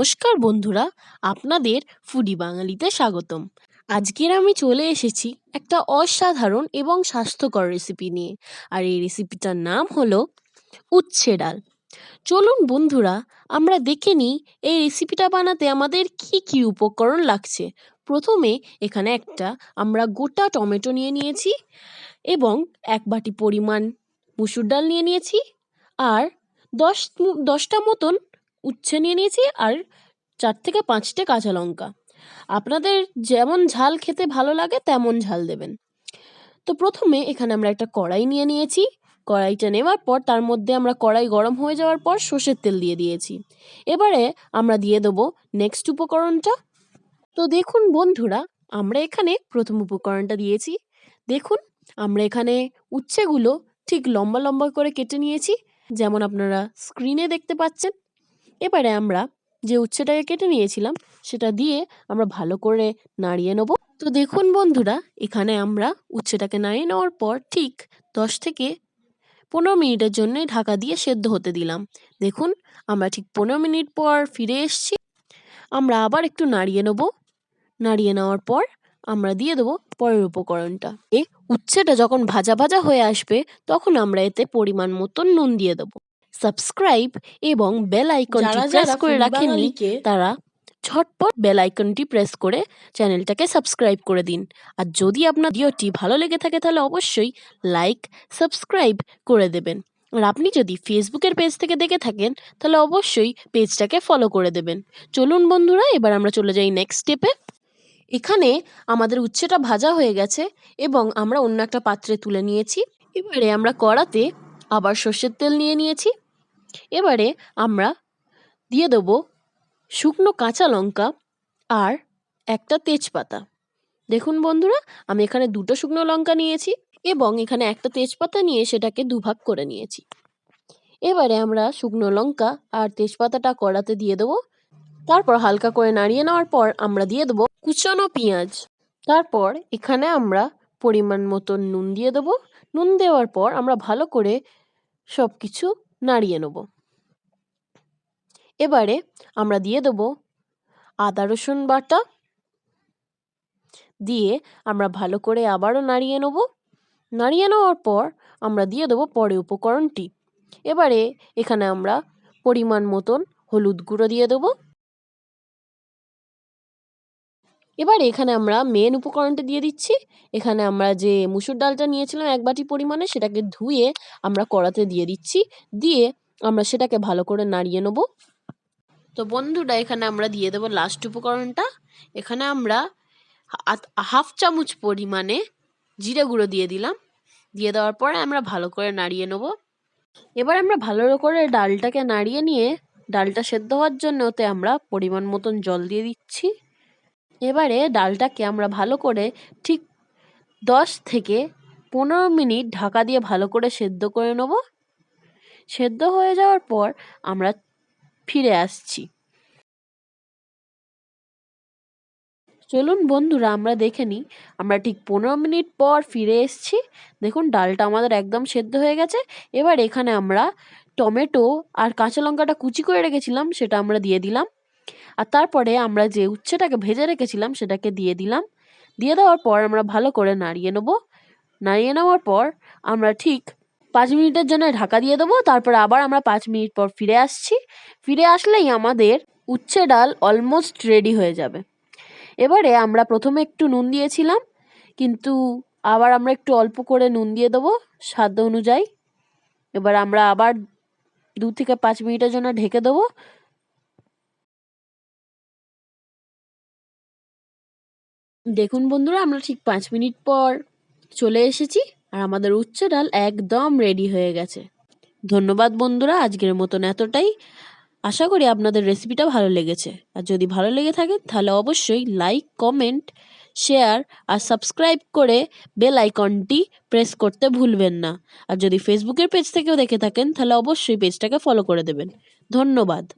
নমস্কার বন্ধুরা, আপনাদের ফুডি বাঙালিতে স্বাগতম। আজকের আমি চলে এসেছি একটা অসাধারণ এবং স্বাস্থ্যকর রেসিপি নিয়ে। আর এই রেসিপিটার নাম হলো উচ্ছে ডাল। চলুন বন্ধুরা, আমরা দেখে নিই এই রেসিপিটা বানাতে আমাদের কি কি উপকরণ লাগছে। প্রথমে এখানে একটা আমরা গোটা টমেটো নিয়ে নিয়েছি এবং এক বাটি পরিমাণ মুসুর ডাল নিয়ে নিয়েছি। আর দশ, দশটা মতন উচ্ছে নিয়ে নিয়েছি আর চার থেকে পাঁচটে কাঁচা লঙ্কা। আপনাদের যেমন ঝাল খেতে ভালো লাগে, তেমন ঝাল দেবেন। তো প্রথমে এখানে আমরা একটা কড়াই নিয়ে নিয়েছি। কড়াইটা নেওয়ার পর তার মধ্যে আমরা কড়াই গরম হয়ে যাওয়ার পর সর্ষের তেল দিয়ে দিয়েছি। এবারে আমরা দিয়ে দেবো নেক্সট উপকরণটা। তো দেখুন বন্ধুরা, আমরা এখানে প্রথম উপকরণটা দিয়েছি। দেখুন, আমরা এখানে উচ্ছেগুলো ঠিক লম্বা লম্বা করে কেটে নিয়েছি। যেমন আপনারা স্ক্রিনে দেখতে পাচ্ছেন এবারে আমরা যে উচ্ছেটাকে কেটে নিয়েছিলাম, সেটা দিয়ে আমরা ভালো করে নাড়িয়ে নেব। তো দেখুন বন্ধুরা, এখানে আমরা উচ্ছেটাকে নাড়িয়ে নেওয়ার পর ঠিক দশ থেকে পনেরো মিনিটের জন্য ঢাকা দিয়ে সেদ্ধ হতে দিলাম। দেখুন, আমরা ঠিক পনেরো মিনিট পর ফিরে এসেছি। আমরা আবার একটু নাড়িয়ে নেব। নাড়িয়ে নেওয়ার পর আমরা দিয়ে দেবো পরের উপকরণটা। এ উচ্ছেটা যখন ভাজা ভাজা হয়ে আসবে, তখন আমরা এতে পরিমাণ মতন নুন দিয়ে দেবো। সাবস্ক্রাইব এবং বেল আইকনটি প্রেস করে রাখেননি তারা ঝটপট বেল আইকনটি প্রেস করে চ্যানেলটাকে সাবস্ক্রাইব করে দিন। আর যদি আপনার ভিডিওটি ভালো লেগে থাকে তাহলে অবশ্যই লাইক সাবস্ক্রাইব করে দেবেন। আর আপনি যদি ফেসবুকের পেজ থেকে দেখে থাকেন তাহলে অবশ্যই পেজটাকে ফলো করে দেবেন। চলুন বন্ধুরা এবার আমরা চলে যাই নেক্সট স্টেপে এখানে আমাদের উচ্ছেটা ভাজা হয়ে গেছে এবং আমরা অন্য একটা পাত্রে তুলে নিয়েছি। এবারে আমরা কড়াতে আবার সর্ষের তেল নিয়ে নিয়েছি। এবারে আমরা দিয়ে দেবো শুকনো কাঁচা লঙ্কা আর একটা তেজপাতা। দেখুন বন্ধুরা, আমি এখানে দুটো শুকনো লঙ্কা নিয়েছি এবং এখানে একটা তেজপাতা নিয়ে সেটাকে দুভাগ করে নিয়েছি। এবারে আমরা শুকনো লঙ্কা আর তেজপাতাটা কড়াতে দিয়ে দেবো। তারপর হালকা করে নাড়িয়ে নেওয়ার পর আমরা দিয়ে দেবো কুচানো পেঁয়াজ। তারপর এখানে আমরা পরিমাণ মতো নুন দিয়ে দেবো। নুন দেওয়ার পর আমরা ভালো করে সব কিছু নাড়িয়ে নেব। এবারে আমরা দিয়ে দেব আদা রসুন বাটা। দিয়ে আমরা ভালো করে আবারও নাড়িয়ে নেব। নাড়িয়ে নেওয়ার পর আমরা দিয়ে দেবো পরে উপকরণটি। এবারে এখানে আমরা পরিমাণ মতন হলুদ গুঁড়ো দিয়ে দেবো। এবারে এখানে আমরা মেন উপকরণটা দিয়ে দিচ্ছি। এখানে আমরা যে মুসুর ডালটা নিয়েছিলাম এক বাটি পরিমাণে, সেটাকে ধুয়ে আমরা কড়াতে দিয়ে দিচ্ছি। দিয়ে আমরা সেটাকে ভালো করে নাড়িয়ে নেব। তো বন্ধুরা, এখানে আমরা দিয়ে দেবো লাস্ট উপকরণটা। এখানে আমরা হাফ চামচ পরিমাণে জিরে গুঁড়ো দিয়ে দিলাম। দিয়ে দেওয়ার পরে আমরা ভালো করে নাড়িয়ে নেব। এবার আমরা ভালো করে ডালটাকে নাড়িয়ে নিয়ে, ডালটা সেদ্ধ হওয়ার জন্য ওতে আমরা পরিমাণ মতন জল দিয়ে দিচ্ছি। এবারে ডালটাকে আমরা ভালো করে ঠিক দশ থেকে পনেরো মিনিট ঢাকা দিয়ে ভালো করে সেদ্ধ করে নেব। সেদ্ধ হয়ে যাওয়ার পর আমরা ফিরে আসছি। চলুন বন্ধুরা, আমরা দেখে নিই। আমরা ঠিক পনেরো মিনিট পর ফিরে এসেছি। দেখুন, ডালটা আমাদের একদম সেদ্ধ হয়ে গেছে। এবার এখানে আমরা টমেটো আর কাঁচা লঙ্কাটা কুচি করে রেখেছিলাম, সেটা আমরা দিয়ে দিলাম। আর তারপরে আমরা যে উচ্ছেটাকে ভেজে রেখেছিলাম, সেটাকে দিয়ে দিলাম। দিয়ে দেওয়ার পর আমরা ভালো করে নাড়িয়ে নেব। নাড়িয়ে নেওয়ার পর আমরা ঠিক পাঁচ মিনিটের জন্য ঢাকা দিয়ে দেবো। তারপর আবার আমরা পাঁচ মিনিট পর ফিরে আসছি। ফিরে আসলেই আমাদের উচ্ছে ডাল অলমোস্ট রেডি হয়ে যাবে। এবারে আমরা প্রথমে একটু নুন দিয়েছিলাম, কিন্তু আবার আমরা একটু অল্প করে নুন দিয়ে দেবো স্বাদ অনুযায়ী। এবার আমরা আবার দু থেকে পাঁচ মিনিটের জন্য ঢেকে দেবো। দেখুন বন্ধুরা, আমরা ঠিক পাঁচ মিনিট পর চলে এসেছি আর আমাদের উচ্ছে ডাল একদম রেডি হয়ে গেছে। ধন্যবাদ বন্ধুরা, আজকের মতন এতটাই। আশা করি আপনাদের রেসিপিটা ভালো লেগেছে। আর যদি ভালো লেগে থাকে, তাহলে অবশ্যই লাইক কমেন্ট শেয়ার আর সাবস্ক্রাইব করে বেল আইকনটি প্রেস করতে ভুলবেন না। আর যদি ফেসবুকের পেজ থেকেও দেখে থাকেন, তাহলে অবশ্যই পেজটাকে ফলো করে দেবেন। ধন্যবাদ।